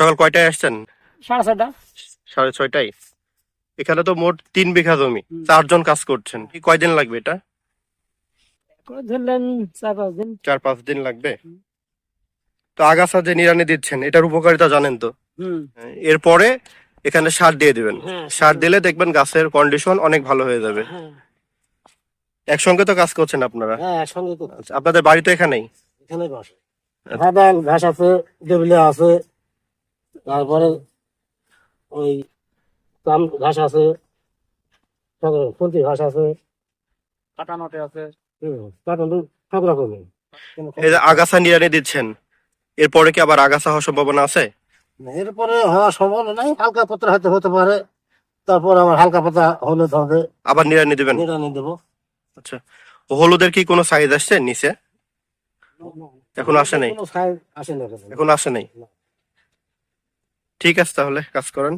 সকাল কয়টায় আসছেন? সাড়ে ছটা সাড়ে ছয়টায়? এখানে তো মোট তিন বিঘা জমি। চারজন কাজ করছেন। কি কয়দিন লাগবে এটা? ধরলেন চার পাঁচ দিন। চার পাঁচ দিন লাগবে? তো আগাছা যে নিরানি দিচ্ছেন এটার উপকারিতা জানেন তো? এরপরে এখানে সার দিয়ে দিবেন। হ্যাঁ। সার দিলে দেখবেন গাছের কন্ডিশন অনেক ভালো হয়ে যাবে। হ্যাঁ। একসঙ্গে তো কাজ করছেন আপনারা? হ্যাঁ আচ্ছা, আপনাদের বাড়ি তো এখানেই? এখানে বসে। ঘাস আছে আছে। তারপরে ওই কাম ঘাস আছে ফুলতি ঘাস আছে। কাটানোটে আছে। কাটানো সব রকমের এই যে আগাছা নিরানি দিচ্ছেন। এরপরে কি আবার আগাছা হওয়ার সম্ভাবনা আছে? এরপরে হওয়া সম্ভাবনা নাই হালকা পাতা হয়তো হতে পারে। তারপর আবার হালকা পাতা হলে ধরে আবার নিরানি দিবেন? নিরানি দেবো। আচ্ছা। হলুদের কি কোনো সাইজ আসছে নিচে? এখন আসে নাই? কোনো সাইজ আসে না এখন। আসে নাই? ঠিক আছে তাহলে কাজ করেন।